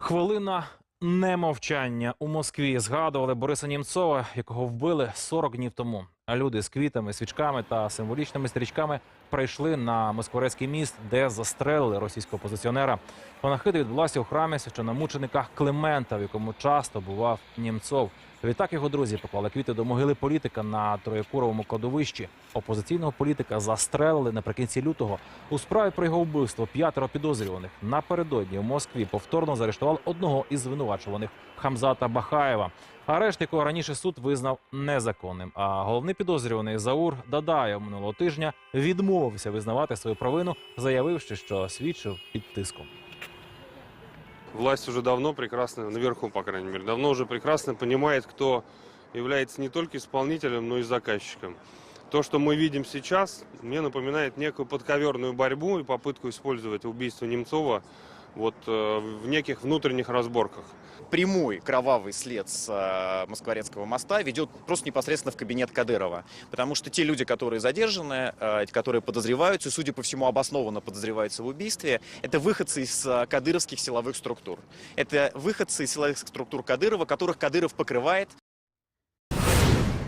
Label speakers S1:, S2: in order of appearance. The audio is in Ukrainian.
S1: Хвилина немовчання у Москві згадували Бориса Німцова, якого вбили 40 днів тому. А люди з квітами, свічками та символічними стрічками прийшли на Москворецький міст, де застрелили російського позиціонера. Панахида відбулася у храмі священномученика Климента, в якому часто бував Німцов. Відтак його друзі поклали квіти до могили політика на Троєкуровому кладовищі. Опозиційного політика застрелили наприкінці лютого. У справі про його вбивство п'ятеро підозрюваних напередодні у Москві повторно заарештували одного із звинувачуваних Хамзата Бахаєва. Арешт, якого раніше суд визнав незаконним. А головний підозрюваний Заур Дадаєв минулого тижня відмовився визнавати свою провину, заявивши, що свідчив під тиском.
S2: Власть уже давно прекрасно, наверху, по крайней мере, давно уже прекрасно понимает, кто является не только исполнителем, но и заказчиком. То, что мы видим сейчас, мне напоминает некую подковерную борьбу и попытку использовать убийство Немцова вот, э, в неких внутренних разборках.
S3: прямой кровавый след с э, Москворецкого моста ведет просто непосредственно в кабинет Кадырова. Потому что те люди, которые задержаны, э, которые подозреваются, судя по всему, обоснованно подозреваются в убийстве, это выходцы из кадыровских силовых структур. Это выходцы из силовых структур Кадырова, которых Кадыров покрывает